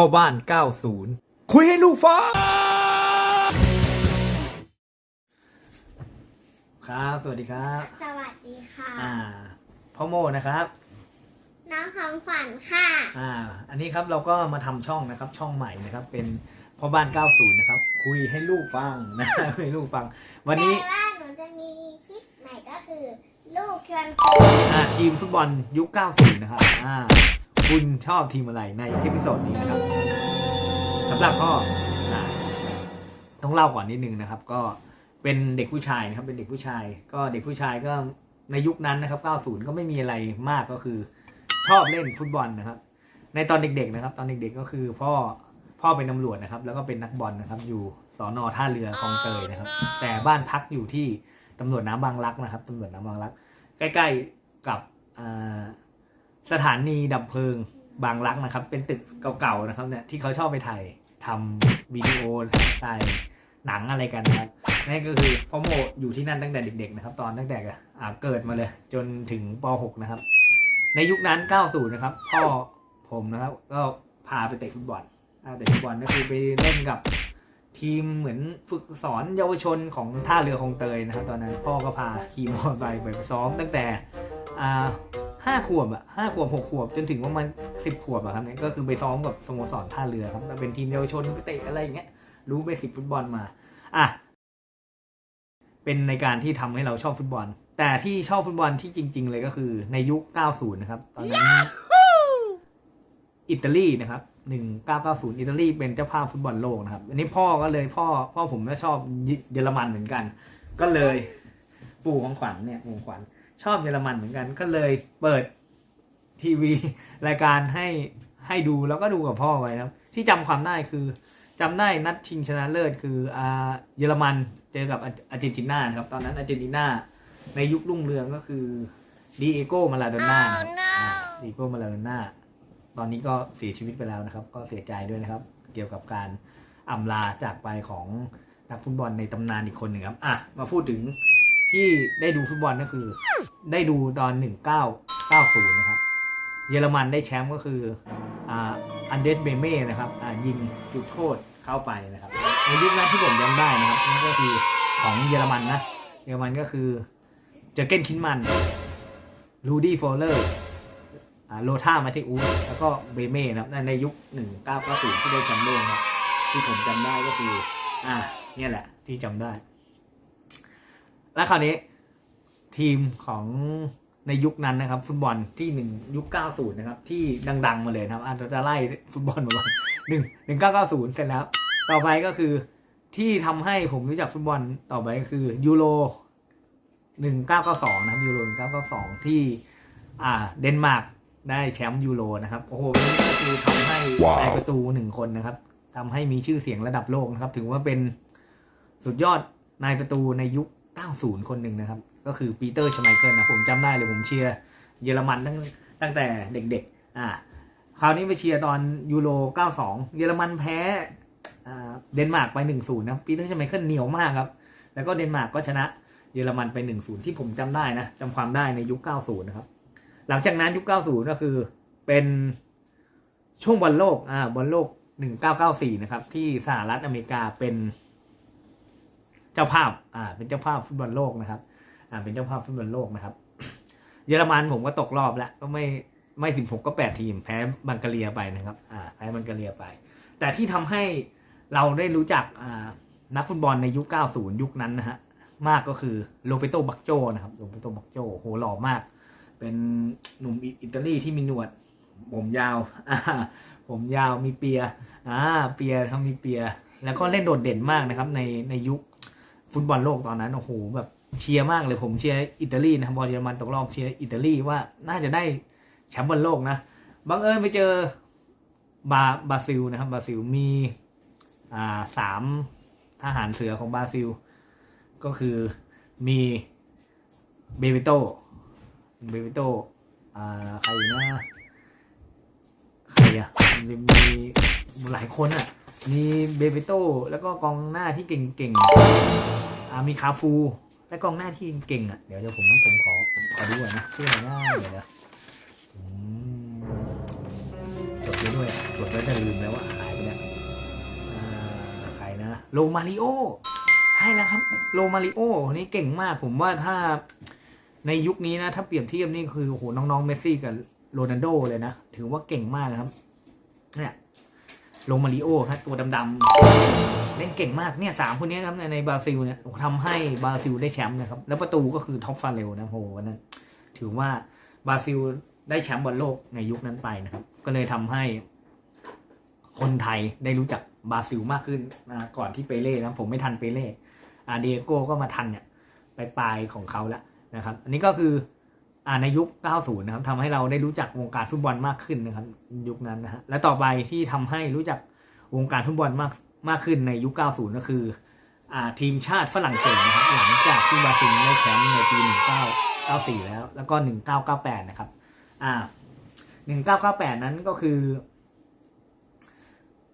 พ่อบ้าน 90 คุยให้ลูกฟังครับ สวัสดีครับ สวัสดีค่ะ อ่า พ่อโมนะครับ น้องของขวัญค่ะ อ่า อันนี้ครับเราก็มาทำช่องนะครับ ช่องใหม่นะครับ เป็นพ่อบ้าน 90 นะครับ คุยให้ลูกฟังนะคุยให้ลูกฟัง วันนี้ แต่ว่าหนูจะมีคลิปใหม่ก็คือ ลูกชวนคุยอ่าทีมฟุตบอลยุค 90 นะครับ อ่า คุณชอบทีมอะไรในเอพิโซดนี้นะครับสำหรับพ่ออ่าต้องเล่าก่อนนิดนึงนะครับ ก็เป็นเด็กผู้ชายนะครับ เป็นเด็กผู้ชาย ก็เด็กผู้ชายก็ในยุคนั้นนะครับ 90 ก็ไม่มีอะไรมากก็คือ ชอบเล่นฟุตบอลนะครับ ในตอนเด็ก ๆ นะครับ ตอนเด็กๆก็คือพ่อพ่อเป็นตำรวจนะครับ แล้วก็เป็นนักบอลนะครับ อยู่สอนอท่าเรือคลองเตยนะครับ แต่บ้านพักอยู่ที่ตำรวจน้ำบางรักนะครับตำรวจน้ำบางรัก ใกล้ ๆกับ สถานีดับเพลิงบางรักนะครับ เป็นตึกเก่าๆนะครับเนี่ยที่เขาชอบไปถ่ายทำวิดีโอถ่ายหนังอะไรกันนะครับนั่นก็คือพ่อโมอยู่ที่นั่นตั้งแต่เด็ก ๆ นะครับ ตอนตั้งแต่อ่าเกิดมาเลย จนถึงป .6 นะครับ ในยุคนั้น 90 นะครับพ่อผมนะครับ ก็พาไปเตะฟุตบอลเตะฟุตบอลก็คือไปเล่นกับทีมเหมือนฝึกสอนเยาวชนของท่าเรือคลองเตยนะครับ ตอนนั้นพ่อก็พาขี่มอเตอร์ไซค์ไปซ้อมตั้งแต่อ่า ห้าขวบอะห้าขวบหกขวบจนถึงประมาณสิบขวบอะครับเนี่ยก็คือไปซ้อมกับสโมสรท่าเรือครับเป็นทีมเยาวชนไปเตะอะไรอย่างเงี้ย รู้เบสิกฟุตบอลมา อะ เป็นในการที่ทำให้เราชอบฟุตบอล แต่ที่ชอบฟุตบอลที่จริง ๆ เลยก็คือในยุค 90 นะครับ ตอนนั้นอิตาลีนะครับ1990อิตาลีเป็นเจ้าภาพฟุตบอลโลกนะครับ อันนี้พ่อก็เลยพ่อพ่อผมก็ชอบเยอรมันเหมือนกัน ก็เลย ปู่ของขวัญเนี่ยปู่ของขวัญ ชอบเยอรมันเหมือนกันก็เลยเปิดทีวีรายการให้ให้ดูแล้วก็ดูกับพ่อไว้นะครับ ที่จำความได้คือจำได้นัดชิงชนะเลิศคืออ่าเยอรมันเจอกับอาอาร์เจนตินานะครับตอนนั้นอาร์เจนตินาในยุครุ่งเรืองก็คือดีเอโกมาลาโดน่านะครับดีเอโกมาลาโดน่าตอนนี้ก็เสียชีวิตไปแล้วนะครับ ก็เสียใจด้วยนะครับ เกี่ยวกับการอำลาจากไปของนักฟุตบอลในตำนานอีกคนหนึ่งครับอะมาพูดถึง ที่ได้ดูฟุตบอลก็คือ ได้ดูตอน 1990 นะครับ เยอรมันได้แชมป์ก็คืออันเดสเบเม่นะครับยิงจุดโทษเข้าไปนะครับ ในยุคนั้นที่ผมจำได้นะครับนั่นก็คือของเยอรมันนะ เยอรมันก็คือเจอเก้นคินมันลูดี้โฟลเลอร์โลธามาเทอูแล้วก็เบเม่นะครับในยุค 1990 ที่ได้แชมป์โลกนะครับที่ผมจำได้ก็คือ อ่าเนี่ยแหละที่จำได้ แล้วคราวนี้ทีมของในยุคนั้นนะครับ ฟุตบอลที่หนึ่งยุค 90 นะครับ ที่ดัง ๆ มาเลยนะครับอาจจะไล่ฟุตบอลมาก่อนหนึ่งหนึ่งเก้าเก้าศูนย์เสร็จแล้ว ต่อไปก็คือที่ทำให้ผมรู้จักฟุตบอลต่อไปก็คือยูโรหนึ่งเก้าเก้าสองนะครับยูโรหนึ่งเก้าเก้าสองที่อ่าเดนมาร์กได้แชมป์ยูโรนะครับโอ้โหนี่ก็คือทำให้ว้าวนายประตูหนึ่งคนนะครับทำให้มีชื่อเสียงระดับโลกนะครับ ถือว่าเป็นสุดยอดนายประตูในยุค 90 คนหนึ่งนะครับ ก็คือปีเตอร์ชไมเคิลนะผมจำได้เลยผมเชียร์เยอรมันตั้งตั้งแต่เด็กๆ อ่า คราวนี้ไปเชียร์ตอนยูโร 92 เยอรมันแพ้เดนมาร์กไป 1-0 นะปีเตอร์ชไมเคิลเหนียวมากครับ แล้วก็เดนมาร์กก็ชนะเยอรมันไป 1-0 ที่ผมจำได้นะจำความได้ในยุค 90 นะครับ หลังจากนั้นยุค 90 ก็คือเป็นช่วงบอลโลก อ่า บอลโลก 1994 นะครับ ที่สหรัฐอเมริกาเป็น เจ้าภาพอ่าเป็นเจ้าภาพฟุตบอลโลกนะครับอ่าเป็นเจ้าภาพฟุตบอลโลกนะครับ เยอรมันผมก็ตกรอบแล้วก็ไม่ไม่สิบหกก็แปดทีมแพ้บังกาเรียไปนะครับอ่าแพ้บังกาเรียไป แต่ที่ทำให้เราได้รู้จักอ่านักฟุตบอลในยุค 90 ยุคนั้นนะฮะมากก็คือโรเบโตบักโจนะครับโรเบโตบักโจโหหล่อมาก เป็นหนุ่มอิตาลีที่มีหนวด ผมยาวอ่าผมยาวมีเปียอ่าเปียทำมีเปีย แล้วก็เล่นโดดเด่นมากนะครับในในยุค ฟุตบอลโลกตอนนั้นโอ้โหแบบเชียร์มากเลยผมเชียร์อิตาลีนะบอลเยอรมันตกรอบเชียร์อิตาลีว่าน่าจะได้แชมป์บอลโลกนะบังเอิญไปเจอบาบราซิลนะครับบราซิลมีอ่าสามทหารเสือของบราซิล ก็คือมีเบเบโตเบเบโตอ่าใครนะใครอะมีมีหลายคนอะ มีเบเบโต้แล้วก็กองหน้าที่เก่งๆอ่ามีคาฟู และกองหน้าที่เก่งอะเดี๋ยวเดี๋ยวผมผมขอขอดูก่อนนะชื่ออะไรนะเดี๋ยวนะจดไว้ด้วยอะจดแล้วจะลืมแล้วว่าหายไปเนี่ยใครนะโลมาริโอใช่แล้วครับโลมาริโอนี่เก่งมากผมว่าถ้าในยุคนี้นะ ถ้าเปรียบเทียบนี่คือโหน้องๆเมสซี่กับโรนัลโดเลยนะ ถือว่าเก่งมากนะครับเนี่ย โลมาริโอครับตัวดำๆเล่นเก่งมากเนี่ยสามคนนี้ครับในในบราซิลเนี่ยทำให้บราซิลได้แชมป์นะครับ แล้วประตูก็คือท็อปฟาเรลนะโหวันนั้นถือว่าบราซิลได้แชมป์บอลโลกในยุคนั้นไปนะครับ ก็เลยทำให้ คนไทยได้รู้จักบราซิลมากขึ้นนะก่อนที่เปเล่นะผมไม่ทันเปเล่อาเดโก้ก็มาทันเนี่ยไปปลายๆของเขาแล้วนะครับ อันนี้ก็คือ ในยุค 90 นะครับทำให้เราได้รู้จักวงการฟุตบอลมากขึ้นนะครับ ยุคนั้นนะฮะและต่อไปที่ทำให้รู้จักวงการฟุตบอลมากมากขึ้นในยุค 90 ก็คืออ่าทีมชาติฝรั่งเศสนะครับหลังจากที่บราซิลได้แชมป์ในปี 1994 แล้ว แล้วก็ 1998 นะครับอ่า1998 นั้นก็คือ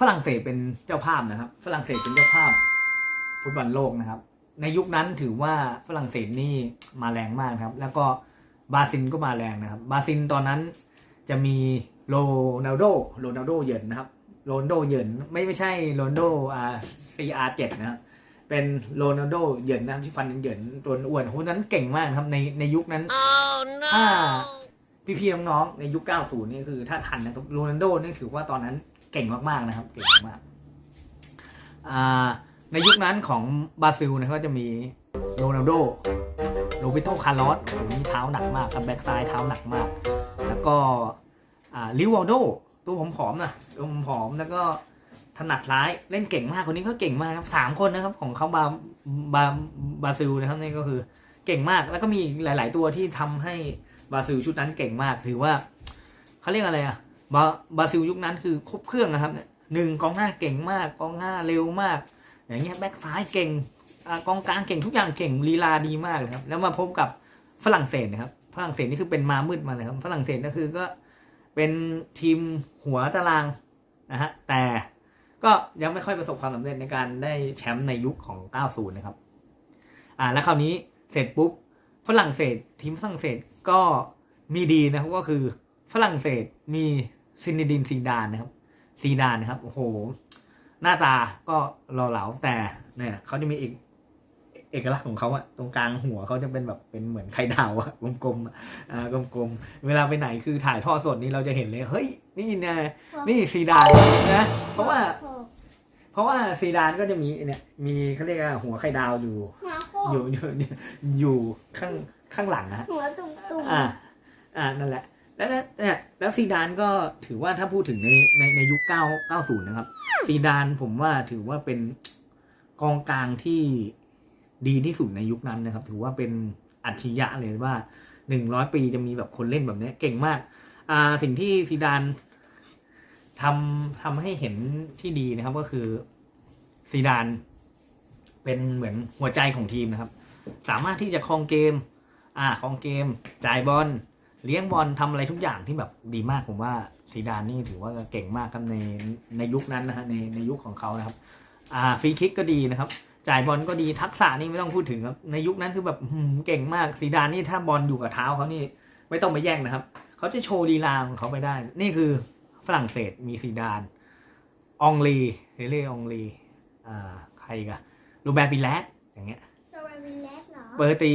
ฝรั่งเศสเป็นเจ้าภาพนะครับ ฝรั่งเศสเป็นเจ้าภาพฟุตบอลโลกนะครับ ในยุคนั้นถือว่าฝรั่งเศสนี่มาแรงมากครับ แล้วก็ บราซิลก็มาแรงนะครับบราซิลตอนนั้นจะมีโรนัลโดโรนัลโดเหยินนะครับโรนลโดเหยินไม่ไม่ใช่โรนลโดอ่า CR7 นะครับเป็นโรนัลโดเหยินนะครับที่ฟันเหยินตัวอ้วนคนนั้นเก่งมากนะครับในในยุคนั้นถ้าพี่ๆน้องๆในยุค 90 นี่คือ ถ้าทันนะครับโรนัลโดนี่ถือว่าตอนนั้นเก่งมากๆนะครับเก่งมากๆอ่าในยุคนั้นของบราซิลนะครับก็จะมีโรนัลโดโรเบโตคาร์ลอสโอ้โหนี่เท้าหนักมากครับแบ็กซ้ายเท้าหนักมาก แล้วก็ลิวอลโดตัวผมผอมนะตัวผมผอมแล้วก็ถนัดร้ายเล่นเก่งมากคนนี้ก็เก่งมากครับสามคนนะครับของเขาบาบาบาซิลนะครับนี่ก็คือเก่งมากแล้วก็มีหลาย ๆ ตัวที่ทำให้บาซิลชุดนั้นเก่งมากถือว่าเขาเรียกอะไรอะบาบาซิลยุคนั้นคือครบเครื่องนะครับหนึ่งกองหน้าเก่งมากกองหน้าเร็วมาก อย่างเงี้ยแบ็คซ้ายเก่งกองกลางเก่งทุกอย่างเก่งลีลาดีมากเลยครับแล้วมาพบกับ ฝรั่งเศสนะครับ ฝรั่งเศสนี่คือเป็นมามืดมาเลยครับ ฝรั่งเศสก็คือก็เป็นทีมหัวตารางนะฮะ แต่ก็ยังไม่ค่อยประสบความสำเร็จในการได้แชมป์ในยุคของ 90 นะครับ อ่า แล้วคราวนี้เสร็จปุ๊บ ฝรั่งเศส ทีมฝรั่งเศสก็มีดีนะครับก็คือฝรั่งเศสมีซินเนดินซีดานนะครับ ซีดานนะครับ โอ้โห หน้าตาก็หล่อเหลาแต่เนี่ยเขาจะมีเอก เอกลักษณ์ของเขาอะตรงกลางหัวเขาจะเป็นแบบเป็นเหมือนไข่ดาวอะกลมๆอะอ่ากลมๆ เวลาไปไหนคือถ่ายทอดสดนี่เราจะเห็นเลย เฮ้ย นี่นะนี่ซีดานนะ เพราะว่า เพราะว่าซีดานก็จะมีเนี่ย มีเขาเรียกว่าหัวไข่ดาวอยู่หัวโคอยู่อยู่อยู่ข้างข้างหลังนะฮะหัวตุ่มตุ่มอ่า อ่านั่นแหละ แล้วก็เนี่ยแล้วซีดานก็ถือว่าถ้าพูดถึงในในในยุคเก้าเก้าศูนย์นะครับ ซีดานผมว่าถือว่าเป็นกองกลางที่ ดีที่สุดในยุคนั้นนะครับ ถือว่าเป็นอัจฉริยะเลยว่าหนึ่งร้อยปีจะมีแบบคนเล่นแบบนี้เก่งมากอ่าสิ่งที่ซีดานทำทำให้เห็นที่ดีนะครับก็คือซีดานเป็นเหมือนหัวใจของทีมนะครับ สามารถที่จะครองเกม อ่าครองเกม จ่ายบอลเลี้ยงบอลทำอะไรทุกอย่างที่แบบดีมากผมว่าซีดานนี่ถือว่าเก่งมากครับในในยุคนั้นนะฮะในในยุคของเขานะครับ อ่าฟรีคิกก็ดีนะครับ จ่ายบอลก็ดีทักษะนี่ไม่ต้องพูดถึงครับในยุคนั้นคือแบบอื้อหือเก่งมากซีดานนี่ถ้าบอลอยู่กับเท้าเขานี่ไม่ต้องไปแย่งนะครับเขาจะโชว์ลีลาของเขาไปได้ นี่คือฝรั่งเศสมีซีดานองลีเรเล่องลีอ่าใครอีกันรูแบร์ปิแลสอย่างเงี้ยโรเบร์ตวิลเลสเหรอเปอร์ตี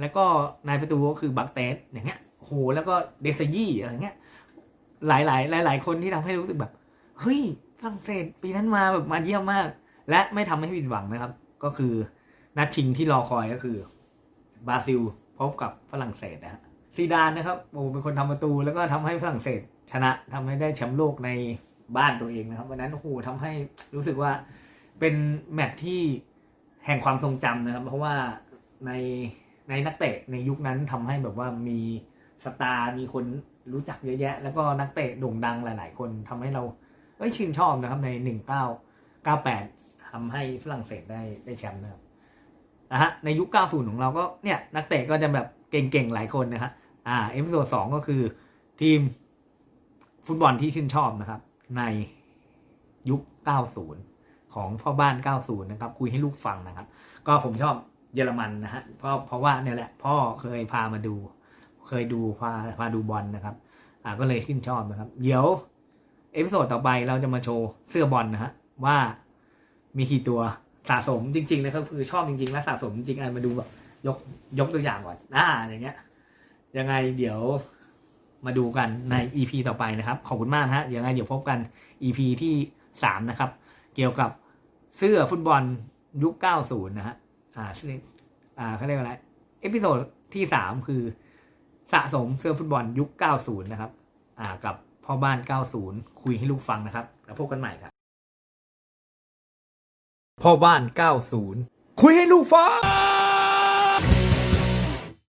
แล้วก็นายประตูก็คือบักเตสอย่างเงี้ยโอ้โหแล้วก็เดซยี่อะไรเงี้ย หลายหลายหลายหลายๆคนที่ทำให้รู้สึกแบบ เฮ้ยฝรั่งเศสปีนั้นมาแบบมาเยี่ยมมาก และไม่ทำให้ผิดหวังนะครับ ก็คือนัดชิงที่รอคอยก็คือบราซิลพบกับฝรั่งเศสนะฮะซีดานนะครับโอ้เป็นคนทำประตูแล้วก็ทำให้ฝรั่งเศส ชนะทำให้ได้แชมป์โลกในบ้านตัวเองนะครับวันนั้นโอ้โหทำให้รู้สึกว่าเป็นแมตช์ที่แห่งความทรงจำนะครับ เพราะว่าในในนักเตะในยุคนั้นทำให้แบบว่ามีสตาร์มีคนรู้จักเยอะแยะ แล้วก็นักเตะโด่งดังหลาย ๆ คนทำให้เราเอ้ยชื่นชอบนะครับในหนึ่งเก้าเก้าแปด ทำให้ฝรั่งเศสได้ได้แชมป์นะครับนะฮะในยุค 90 ของเราก็เนี่ยนักเตะก็จะแบบเก่งๆ หลายคนนะฮะอ่าเอพิโซดสองก็คือทีมฟุตบอลที่ชื่นชอบนะครับ ในยุค 90 ของพ่อบ้าน 90 นะครับ คุยให้ลูกฟังนะครับ ก็ผมชอบเยอรมันนะฮะเพราะเพราะว่าเนี่ยแหละพ่อเคยพามาดู เคยดูพาพาดูบอลนะครับ อ่าก็เลยชื่นชอบนะครับ เดี๋ยวเอพิโซดต่อไปเราจะมาโชว์เสื้อบอลนะฮะว่า มีกี่ตัวสะสมจริงๆนะครับคือชอบจริงๆและสะสมจริงๆอะมาดูแบบยกยกตัวอย่างก่อนอ่าอย่างเงี้ย ยังไงเดี๋ยวมาดูกันใน EP ต่อไปนะครับ ขอบคุณมากฮะยังไงเดี๋ยวพบกัน EP ที่สามนะครับ เกี่ยวกับเสื้อฟุตบอลยุค 90 นะฮะอ่าซึ่งอ่าเขาเรียกว่าอะไรเอพิโซดที่สามคือสะสมเสื้อฟุตบอลยุค 90 นะครับ อ่า กับพ่อบ้าน 90 คุยให้ลูกฟังนะครับ แล้วพบกันใหม่ครับ พ่อบ้าน 90 คุยให้ลูกฟัง